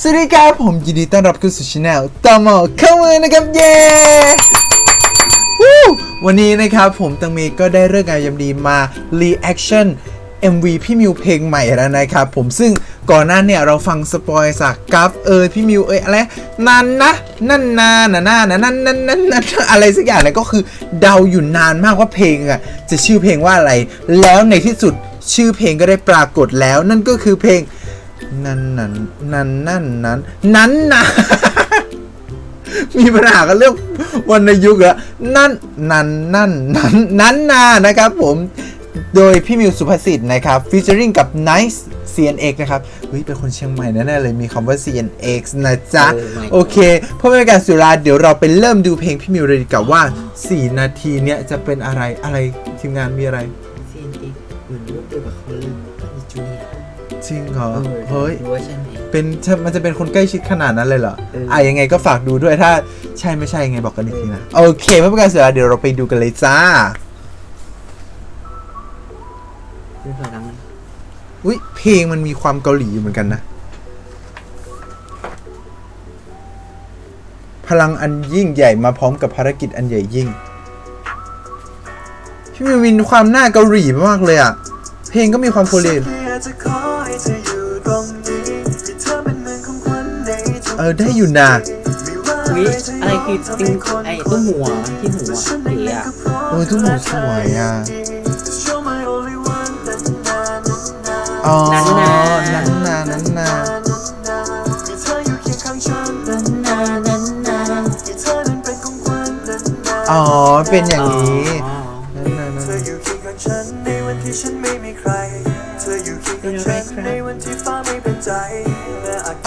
สวัสดีครับผมยินดีต้อนรับเข้าสู่ช anel ตอมอเข้ามือนะครับเย้วู้วันนี้นะครับผมตังเมก็ได้เรื่องงานยามดีมา reaction MV พี่มิวเพลงใหม่แล้วนะครับผมซึ่งก่อนหน้าเนี่ยเราฟังสปอยจากกัฟเอยพี่มิวเอยอะไรนันนะนั่นนานนานนั่นนั่นนั่นนั่นอะไรสักอย่างเนี่ยก็คือเดาอยู่นานมากว่าเพลงอะจะชื่อเพลงว่าอะไร แล้วในที่สุดชื่อเพลงก็ได้ปรากฏแล้วนั่นก็คือเพลง นั่นนั่นนั่นนั่นนั่นนั่นนะมีปัญหากันเรื่องวรรณยุกต์แล้วนั่นนั่นนั่นนั่นนั่นนานะครับผมโดยพี่มิวสุภสิทธิ์นะครับฟีเจอริงกับ Nice CNX นะครับเฮ้ยเป็นคนเชียงใหม่แน่ๆเลยมีคำว่า CNX นะจ๊ะ Oh my god โอเคเพื่อไม่เป็นการเสียเวลาเดี๋ยวเราไปเริ่มดูเพลงพี่มิวเลยดีกว่าว่า 4 นาทีเนี้ยจะเป็นอะไรอะไรทีมงานมีอะไรซีนอีกเหมือนรูปเดียวกับเขาเลยมีจูเนียร์ จริงเหรอเฮ้ยรู้ว่าใช่ไหมเป็นมันจะเป็นคนใกล้ชิดขนาดนั้นเลยเหรอเอออ่อะยังไงก็ฝากดูด้วยถ้าใช่ไม่ใช่ยังไงบอกกันอีกทีนะ โอเคเพื่อเป็นการเสียเวลาเดี๋ยวเราไปดูกันเลยจ้าคือพลังอุ้ยเพลงมันมีความเกาหลีอยู่เหมือนกันนะ พลังอันยิ่งใหญ่มาพร้อมกับภารกิจอันใหญ่ยิ่งพี่มิวมีความหน้าเกาหลีมากเลยอะ เพลงก็มีความโคเรียน ออได้อยู่นะวิอะไรคือติงไอ้ตุ้มหัวที่หัวเก๋อะเออทุกหมูสวยอะอ๋อนั้นนานั้นนานันนานันนาอ๋อเป็นอย่างนี้อ๋อนั้น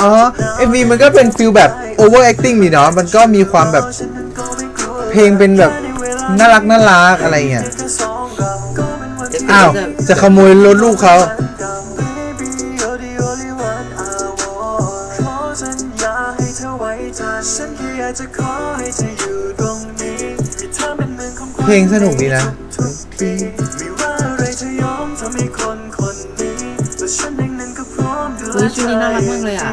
อ๋อ MV มันก็เป็นฟิลแบบ over acting นี่เนาะ มันก็มีความแบบเพลงเป็นแบบน่ารักน่ารักอะไรเงี้ย อ้าว จะขโมยรถลูกเขา เพลงสนุกดีนะอุ้ยชุดนี้น่ารักมากเลยอะ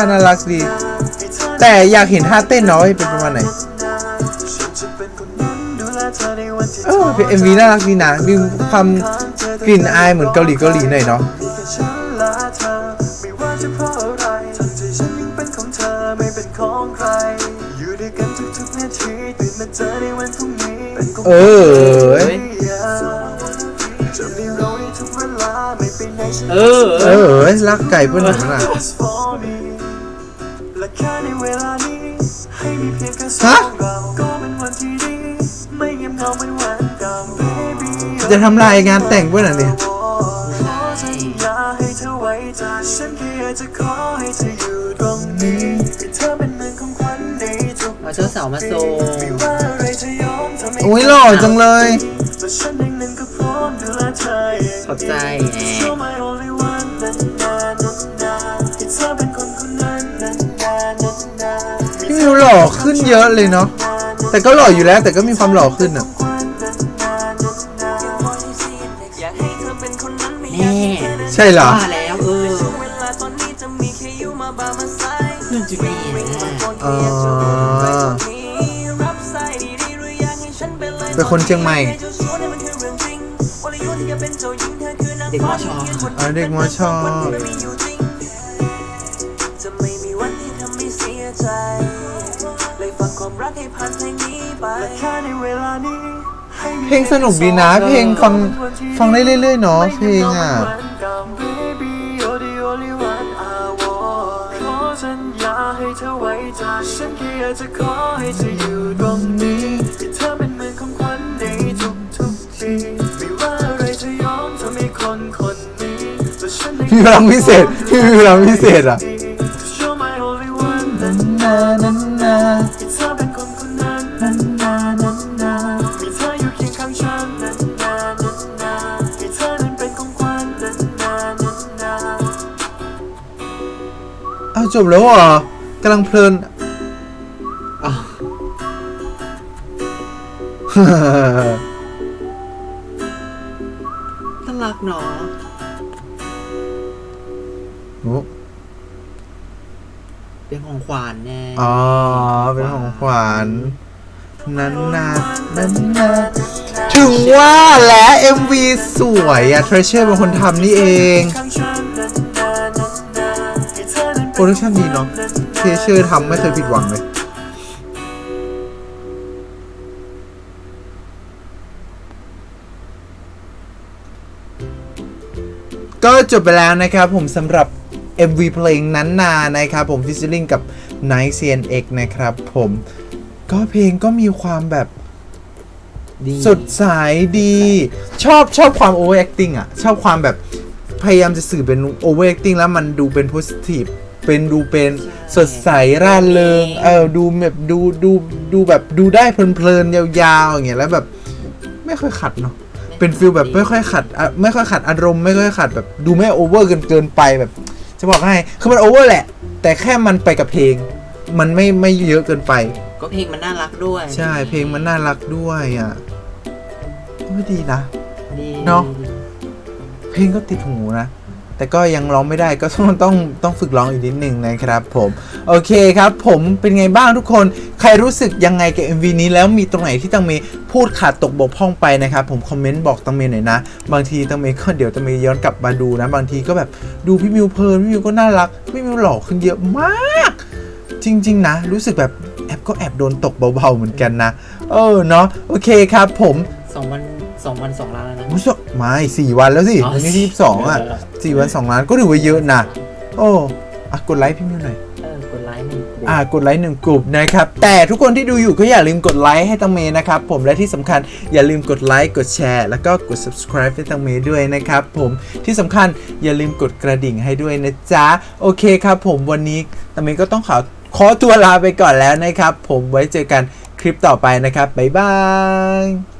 าน่ารักดี แต่อยากเห็นท่าเต้นเนาะเป็นประมาณไหนเออเป็นเอ็มวีน่ารักดีนะมีความกลิ่นอายเหมือนเกาหลีเกาหลีหน่อยเนาะเออเออ เออ รักไก่เพื่อนหนูนะ ฮะงเราก็เป็นวันที่ดีไม่เงียบเหงาเหมือนวันเก่า Baby จะทำลายงานแต่งเพื่อนอะเนี่ยขอสัญญาให้เธอไว้ใจฉันแค่อยากจะขอให้เธออยู่ตรงนี้ให้เธอเป็นเมืองของขวัญในทุกเอาเจ้าสาวมาส่งไม่ว่าอะไรเธอยอมทำให้โอ้ยหล่อจังเลยและฉัน พี่มิวหล่อขึ้นเยอะเลยเนาะแต่ก็หล่ออยู่แล้วแต่ก็มีความหล่อขึ้นอะอยากให้เธอเป็นคนนั้นไม่อแน่ยากให้เธอนั้นใช่เหรอว่าแล้วเออช่วงเวลาตอนนี้จะมีแค่อยู่มาบามาไซเพื่อนจูเนียร์อ๋อรับสายดีๆหรืออยากให้ฉันเป็นเลยเป็นคนเชียงใหม่เด็กมอชออ๋อเด็กมอชอ ให้ผ่านเพลงนี้ไปและแค่ในเวลานี้ให้มีเพลงสนุกดีนะ เพลงฟังฟังได้เรื่อยๆเนาะเพลงอะ Baby you're the only one I want ขอสัญญาให้เธอไว้ใจฉันแค่อยากจะขอให้เธออยู่ตรงนี้ให้เธอเป็นเหมือนของขวัญในทุกๆปีไม่ว่าอะไรเธอยอมทำให้คนคนนี้และฉันเองมีพลังพิเศษพี่มีพลังพิเศษอะ จบแล้วเหรอกำลังเพลินน่ารักเนาะโอ้เป็นของขวานแน่อ๋อ เป็นของขวานนั้นนานั้นนาถึงว่าและ MV สวยอะเทรเชอร์เป็นคนทำนี่เอง รดักชั่นดีเนาะ Treasure ทำไม่เคยผิดหวังเลย ก็จบไปแล้วนะครับผมสำหรับ MV เพลงนั้นนานะครับผมฟิชเชอริงกับ Night CNX นะครับผมก็เพลงก็มีความแบบดีสดใสดี ชอบชอบความ over acting อะ ชอบความแบบพยายามจะสื่อเป็น over acting แล้วมันดูเป็น positive เป็นดูเป็นสดใสร่าเริงเออดูแบบดูดูดูแบบดูได้เพลินๆยาวๆอย่างเงี้ยแล้วแบบ ไม่ค่อยขัดเนาะเป็นฟิลแบบไม่ค่อยขัดอะไม่ค่อยขัดอารมณ์ไม่ค่อยขัดแบบดูไม่โอเวอร์เกินเกินไปแบบ จะบอกให้คือมันโอเวอร์แหละ แต่แค่มันไปกับเพลง มันไม่ไม่เยอะเกินไป ก็เพลงมันน่ารักด้วย ใช่เพลงมันน่ารักด้วยอะก็ดีนะดีเนอะเพลงก็ติดหูนะ แต่ก็ยังร้องไม่ได้ก็ต้องต้องต้องฝึกร้องอีกนิดหนึ่งนะครับผมโอเคครับผมเป็นไงบ้างทุกคนใครรู้สึกยังไงกับ MV นี้แล้วมีตรงไหนที่ตังเมพูดขาดตกบกพร่องไปนะครับผมคอมเมนต์บอกตังเมหน่อยนะ บางทีตังเมก็เดี๋ยวตังเมย์ย้อนกลับมาดูนะ บางทีก็แบบดูพี่มิวเพลินพี่มิวก็น่ารักพี่มิวหล่อขึ้นเยอะมาก จริง ๆ นะ รู้สึกแบบแอบก็แอบโดนตกเบาๆเหมือนกันนะ เออเนาะโอเคครับผมสองวัน สองวันสองล้านแล้วนะ ไม่ใช่ไม่สี่วันแล้วสิอ๋อวันนี้ที่ยี่สิบสองอะเออสี่วันสองล้านก็ถือว่าเยอะนะโอ้อะกดไลค์พี่มิวหน่อย เออกดไลค์หนึ่งกลุ่ม อ่ากดไลค์หนึ่งกลุ่มนะครับ แต่ทุกคนที่ดูอยู่ก็อย่าลืมกดไลค์ให้ตังเมนะครับ ผมและที่สำคัญอย่าลืมกดไลค์กดแชร์ แล้วก็กด subscribe ให้ตังเมด้วยนะครับผมที่สำคัญอย่าลืมกดกระดิ่งให้ด้วยนะจ๊ะ โอเคครับผมวันนี้ตังเมก็ต้องขอขอตัวลาไปก่อนแล้วนะครับ ผมไว้เจอกันคลิปต่อไปนะครับบ๊ายบาย